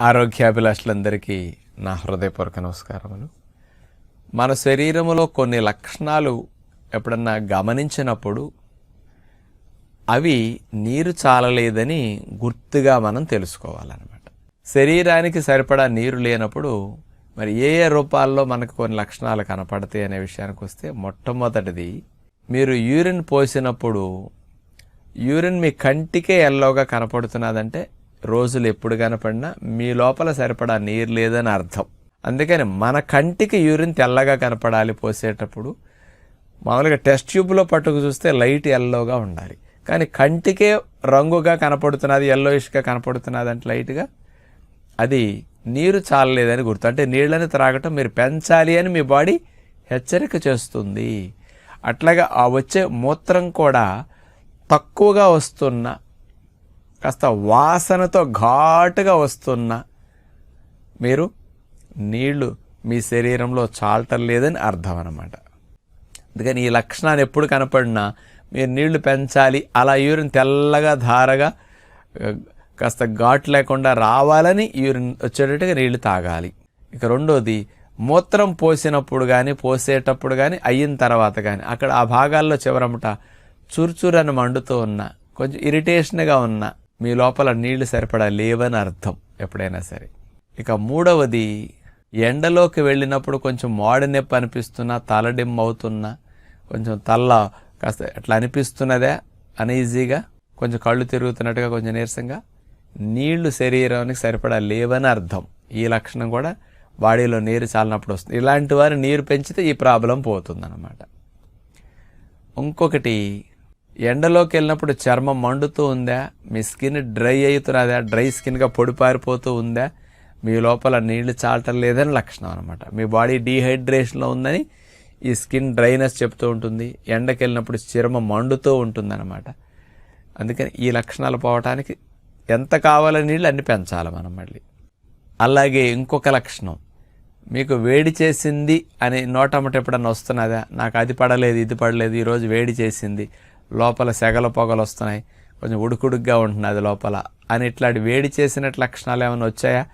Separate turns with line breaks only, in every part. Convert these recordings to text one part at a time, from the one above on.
ఆరోగ్యాభిలాషులందరికీ నా హృదయపూర్వక నమస్కారములు. మన శరీరములో కొన్ని లక్షణాలు ఎప్పుడన్నా గమనించినప్పుడు అవి నీరు చాలలేదని గుర్తుగా మనం తెలుసుకోవాలన్నమాట. శరీరానికి సరిపడా నీరు లేనప్పుడు మరి ఏ ఏ రూపాల్లో మనకు కొన్ని లక్షణాలు కనపడతాయి అనే విషయానికి వస్తే మొట్టమొదటిది మీరు యూరిన్ పోసినప్పుడు యూరిన్ మీ కంటికే ఎల్లోగా కనపడుతున్నదంటే రోజులు ఎప్పుడు కనపడినా మీ లోపల సరిపడా నీరు లేదని అర్థం. అందుకని మన కంటికి యూరిన్ తెల్లగా కనపడాలి పోసేటప్పుడు మామూలుగా టెస్ట్ ట్యూబ్లో పట్టుకు చూస్తే లైట్ ఎల్లోగా ఉండాలి. కానీ కంటికే రంగుగా కనపడుతున్నది ఎల్లోయిష్గా కనపడుతున్నది అంటే లైట్గా అది నీరు చాలలేదని గుర్తు. అంటే నీళ్ళని త్రాగటం మీరు పెంచాలి అని మీ బాడీ హెచ్చరిక చేస్తుంది. అట్లాగా ఆ వచ్చే మూత్రం కూడా తక్కువగా వస్తున్న కాస్త వాసనతో ఘాటుగా వస్తున్న మీరు నీళ్ళు మీ శరీరంలో చాలటం లేదని అర్థం అన్నమాట అందుకని ఈ లక్షణాలు ఎప్పుడు కనపడినా మీరు నీళ్ళు పెంచాలి అలా యూరిన్ తెల్లగా ధారగా కాస్త ఘాటు లేకుండా రావాలని యూరిన్ వచ్చేటట్టుగా నీళ్ళు తాగాలి. ఇక రెండోది మూత్రం పోసినప్పుడు కానీ పోసేటప్పుడు కానీ అయిన తర్వాత కానీ అక్కడ ఆ భాగాల్లో చివరమట చురుచురని మండుతూ ఉన్న కొంచెం ఇరిటేషన్గా ఉన్న మీ లోపల నీళ్ళు సరిపడా లేవని అర్థం ఎప్పుడైనా సరే. ఇక మూడవది ఎండలోకి వెళ్ళినప్పుడు కొంచెం మోడ నొప్పి అనిపిస్తున్నా తలడిమ్ అవుతున్నా కొంచెం తల్ల కాస్త ఎట్లా అనిపిస్తున్నదే అనీజీగా కొంచెం కళ్ళు తిరుగుతున్నట్టుగా కొంచెం నీరసంగా నీళ్ళు శరీరానికి సరిపడా లేవని అర్థం. ఈ లక్షణం కూడా బాడీలో నీరు చాలినప్పుడు వస్తుంది. ఇలాంటి వారు నీరు పెంచితే ఈ ప్రాబ్లం పోతుందన్నమాట. ఇంకొకటి ఎండలోకి వెళ్ళినప్పుడు చర్మం మండుతూ ఉందా? మీ స్కిన్ డ్రై అవుతున్నదా డ్రై స్కిన్గా పొడి పారిపోతూ ఉందా? మీ లోపల నీళ్ళు చాలటం లేదని లక్షణం అనమాట మీ బాడీ డీహైడ్రేషన్లో ఉందని ఈ స్కిన్ డ్రైనెస్ చెప్తూ ఉంటుంది. ఎండకి వెళ్ళినప్పుడు చర్మం మండుతూ ఉంటుందన్నమాట. అందుకని ఈ లక్షణాలు పోవటానికి ఎంత కావాలో నీళ్ళు అన్ని పెంచాలి మనం మళ్ళీ. అలాగే ఇంకొక లక్షణం. మీకు వేడి చేసింది అని నోటమ్మట ఎప్పుడన్నా వస్తున్నదా? నాకు అది పడలేదు ఇది పడలేదు ఈరోజు వేడి చేసింది. లోపల సెగల పొగలు వస్తున్నాయి. కొంచెం ఉడుకుడుగ్గా ఉంటున్నది లోపల. అని ఇట్లాంటి వేడి చేసినట్టు లక్షణాలు ఏమైనా వచ్చాయా?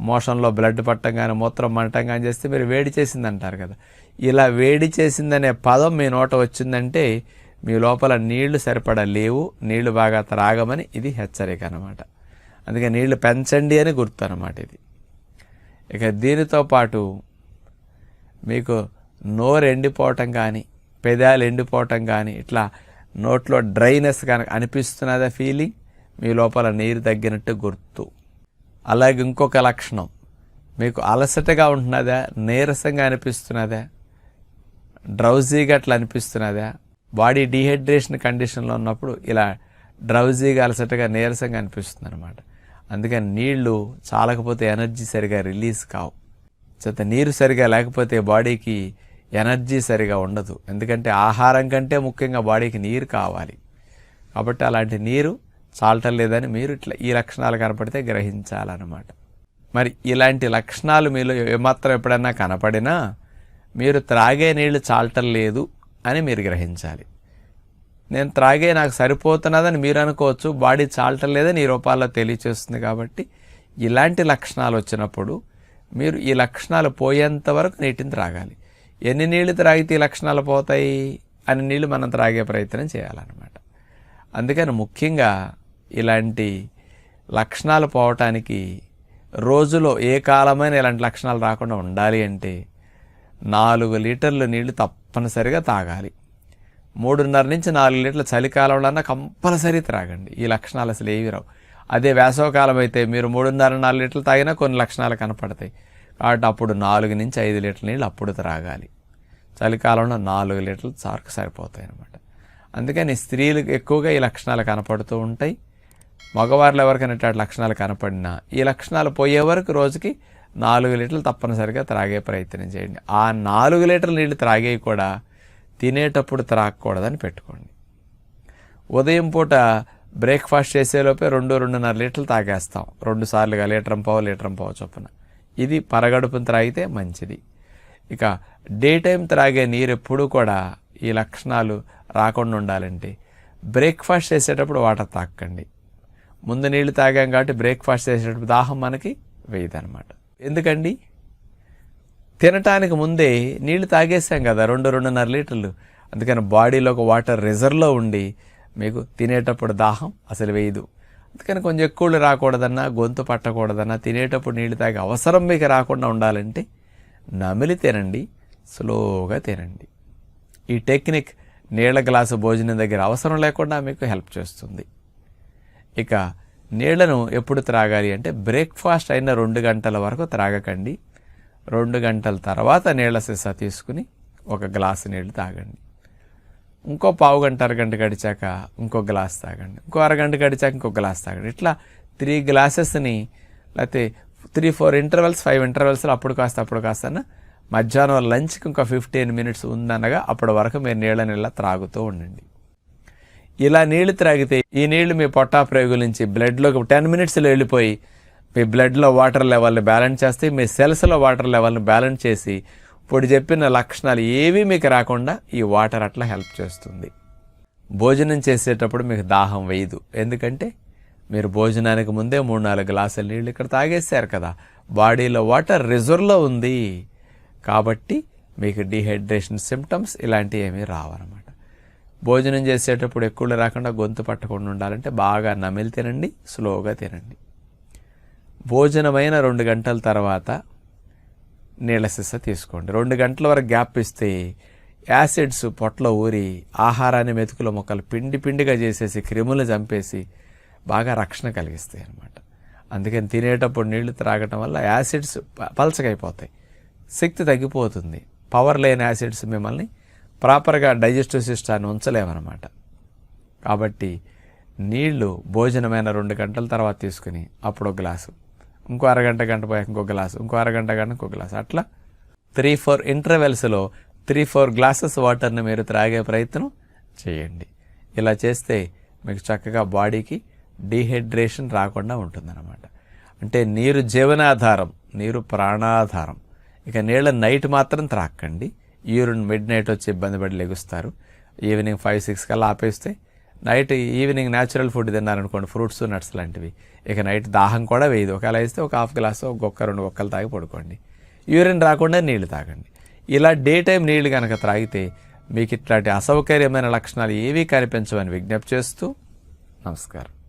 మోషన్లో బ్లడ్ పట్టం కానీ మూత్రం మంటం కానీ చేస్తే మీరు వేడి చేసింది అంటారు కదా. ఇలా వేడి చేసిందనే పదం మీ నోట వచ్చిందంటే మీ లోపల నీళ్ళు సరిపడా లేవు నీళ్ళు బాగా త్రాగమని ఇది హెచ్చరిక అనమాట అందుకే నీళ్ళు పెంచండి అని గుర్తు అనమాట ఇది. ఇక దీనితో పాటు మీకు నోరు ఎండిపోవటం కానీ పెదాలు ఎండిపోవటం కానీ ఇట్లా నోట్లో డ్రైనెస్ కనుక అనిపిస్తున్నదా ఫీలింగ్? మీ లోపల నీరు తగ్గినట్టు గుర్తు. అలాగే ఇంకొక లక్షణం. మీకు అలసటగా ఉంటున్నదా? నీరసంగా అనిపిస్తున్నదా? డ్రౌజీగా అట్లా అనిపిస్తున్నదా? బాడీ డీహైడ్రేషన్ కండిషన్లో ఉన్నప్పుడు ఇలా డ్రౌజీగా అలసటగా నీరసంగా అనిపిస్తుంది అనమాట అందుకని నీళ్ళు చాలకపోతే ఎనర్జీ సరిగా రిలీజ్ కావు. చేత నీరు సరిగా లేకపోతే బాడీకి ఎనర్జీ సరిగా ఉండదు. ఎందుకంటే ఆహారం కంటే ముఖ్యంగా బాడీకి నీరు కావాలి. కాబట్టి అలాంటి నీరు చాలటం లేదని మీరు ఇట్లా ఈ లక్షణాలు కనపడితే గ్రహించాలన్నమాట. మరి ఇలాంటి లక్షణాలు మీలో ఏమాత్రం ఎప్పుడన్నా కనపడినా మీరు త్రాగే నీళ్ళు చాలటం లేదు అని మీరు గ్రహించాలి. నేను త్రాగే నాకు సరిపోతున్నదని మీరు అనుకోవచ్చు బాడీ చాలటం లేదని ఈ రూపాల్లో తెలియచేస్తుంది కాబట్టి ఇలాంటి లక్షణాలు వచ్చినప్పుడు మీరు ఈ లక్షణాలు పోయేంత వరకు నీటిని త్రాగాలి. ఎన్ని నీళ్ళు త్రాగితే ఈ లక్షణాలు పోతాయి అని నీళ్ళు మనం త్రాగే ప్రయత్నం చేయాలన్నమాట. అందుకని ముఖ్యంగా ఇలాంటి లక్షణాలు పోవటానికి రోజులో ఏ కాలమైన ఇలాంటి లక్షణాలు రాకుండా ఉండాలి అంటే నాలుగు లీటర్ల నీళ్ళు తప్పనిసరిగా తాగాలి. మూడున్నర నుంచి నాలుగు లీటర్ల చలికాలంలో కంపల్సరీ త్రాగండి. ఈ లక్షణాలు అసలు ఏవి రావు. అదే వేసవకాలం అయితే మీరు మూడున్నర నాలుగు లీటర్లు తాగినా కొన్ని లక్షణాలు కనపడతాయి. కాబట్టి అప్పుడు నాలుగు నుంచి ఐదు లీటర్ల నీళ్ళు అప్పుడు త్రాగాలి. చలికాలంలో నాలుగు లీటర్లు సార్కు సరిపోతాయి అన్నమాట. అందుకని స్త్రీలకు ఎక్కువగా ఈ లక్షణాలు కనపడుతూ ఉంటాయి. మగవారిలో ఎవరికైనా లక్షణాలు కనపడినా ఈ లక్షణాలు పోయే వరకు రోజుకి నాలుగు లీటర్లు తప్పనిసరిగా త్రాగే ప్రయత్నం చేయండి. ఆ నాలుగు లీటర్ల నీళ్ళు త్రాగేవి కూడా తినేటప్పుడు త్రాగకూడదని పెట్టుకోండి. ఉదయం పూట బ్రేక్ఫాస్ట్ చేసేలోపే రెండు రెండున్నర లీటర్లు తాగేస్తాం. రెండు సార్లుగా లీటర్ పావు లీటర్ పావు చొప్పున. ఇది పరగడుపున త్రాగితే మంచిది. ఇక డే టైం త్రాగే నీరు ఎప్పుడూ కూడా ఈ లక్షణాలు రాకుండా ఉండాలంటే బ్రేక్ఫాస్ట్ చేసేటప్పుడు వాటర్ తాకండి. ముందు నీళ్ళు తాగాం కాబట్టి బ్రేక్ఫాస్ట్ చేసేటప్పుడు దాహం మనకి వేయదనమాట ఎందుకండి? తినటానికి ముందే నీళ్ళు తాగేసాం కదా రెండు రెండున్నర లీటర్లు. అందుకని బాడీలో ఒక వాటర్ రిజర్వ్లో ఉండి మీకు తినేటప్పుడు దాహం అసలు వేయదు. అందుకని కొంచెం ఎక్కువలు రాకూడదన్నా గొంతు పట్టకూడదన్నా తినేటప్పుడు నీళ్ళు తాగే అవసరం మీకు రాకుండా ఉండాలంటే నమిలి తినండి స్లోగా తినండి. ఈ టెక్నిక్ నీళ్ళ గ్లాసు భోజనం దగ్గర అవసరం లేకుండా మీకు హెల్ప్ చేస్తుంది. ఇక నీళ్ళను ఎప్పుడు త్రాగాలి అంటే బ్రేక్ఫాస్ట్ అయిన రెండు గంటల వరకు త్రాగకండి. రెండు గంటల తర్వాత నీళ్ళ సీసా తీసుకుని ఒక గ్లాసు నీళ్ళు తాగండి. ఇంకో పావు గంట అరగంట గడిచాక ఇంకో గ్లాస్ తాగండి. ఇంకో అరగంట గడిచాక ఇంకో గ్లాస్ తాగండి. ఇట్లా త్రీ గ్లాసెస్ని లేకపోతే త్రీ ఫోర్ ఇంటర్వెల్స్ ఫైవ్ ఇంటర్వెల్స్లో అప్పుడు కాస్త అప్పుడు కాస్త మధ్యాహ్నం లంచ్కి ఇంకా ఫిఫ్టీన్ మినిట్స్ ఉందనగా అప్పటి వరకు మీరు నీళ్ళని ఇలా త్రాగుతూ ఉండండి. ఇలా నీళ్ళు త్రాగితే ఈ నీళ్ళు మీ పొట్టా ప్రేగుల నుంచి బ్లడ్లోకి టెన్ మినిట్స్లో వెళ్ళిపోయి మీ బ్లడ్లో వాటర్ లెవెల్ని బ్యాలెన్స్ చేస్తే మీ సెల్స్లో వాటర్ లెవెల్ని బ్యాలెన్స్ చేసి ఇప్పుడు చెప్పిన లక్షణాలు ఏవి మీకు రాకుండా ఈ వాటర్ అట్లా హెల్ప్ చేస్తుంది. భోజనం చేసేటప్పుడు మీకు దాహం వేయదు. ఎందుకంటే మీరు భోజనానికి ముందే మూడు నాలుగు గ్లాసుల నీళ్ళు ఇక్కడ తాగేశారు కదా. బాడీలో వాటర్ రిజర్వ్లో ఉంది. కాబట్టి మీకు డిహైడ్రేషన్ సిమ్టమ్స్ ఇలాంటివి ఏమీ రావన్నమాట. భోజనం చేసేటప్పుడు ఎక్కువ రాకుండా గొంతు పట్టకుండా ఉండాలంటే బాగా నమిలి తినండి స్లోగా తినండి. భోజనమైన రెండు గంటల తర్వాత నీళ్ళ సిస్స తీసుకోండి. రెండు గంటల వరకు గ్యాప్ ఇస్తే యాసిడ్స్ పొట్టలో ఊరి ఆహారాన్ని మెతుకుల మొక్కలు పిండి పిండిగా చేసేసి క్రిములు చంపేసి బాగా రక్షణ కలిగిస్తాయి అన్నమాట. అందుకని తినేటప్పుడు నీళ్ళు త్రాగటం వల్ల యాసిడ్స్ పలచకైపోతాయి. శక్తి తగ్గిపోతుంది. పవర్ లేని యాసిడ్స్ మిమ్మల్ని ప్రాపర్గా డైజెస్టివ్ సిస్టాన్ని ఉంచలేమన్నమాట. కాబట్టి నీళ్ళు భోజనమైన రెండు గంటల తర్వాత తీసుకుని అప్పుడు ఒక గ్లాసు ఇంకో అరగంట గంట పోయాక ఇంకో గ్లాసు ఇంకో అరగంట గంట ఇంకో గ్లాసు. అట్లా త్రీ ఫోర్ ఇంటర్వెల్స్లో త్రీ ఫోర్ గ్లాసెస్ వాటర్ని మీరు త్రాగే ప్రయత్నం చేయండి. ఇలా చేస్తే మీకు చక్కగా బాడీకి డీహైడ్రేషన్ రాకుండా ఉంటుందన్నమాట. అంటే నీరు జీవనాధారం నీరు ప్రాణాధారం. ఇక నీళ్ళ నైట్ మాత్రం త్రాక్కండి. ఈరుని మిడ్ నైట్ వచ్చి ఇబ్బంది పడి లెగుస్తారు. ఈవినింగ్ ఫైవ్ సిక్స్ కల్లా ఆపేస్తే నైట్ ఈవినింగ్ న్యాచురల్ ఫుడ్ తిన్నారనుకోండి ఫ్రూట్స్ నట్స్ లాంటివి. ఇక నైట్ దాహం కూడా వేయదు. ఒకవేళ వేస్తే ఒక హాఫ్ గ్లాస్ ఒక గొక్క రెండు గొక్కలు తాగి పడుకోండి. యూరిన్ రాకుండా నీళ్ళు తాగండి. ఇలా డే టైం నీళ్ళు కనుక త్రాగితే మీకు ఇట్లాంటి అసౌకర్యమైన లక్షణాలు ఏవీ కనిపించవని విజ్ఞప్తి చేస్తూ నమస్కారం.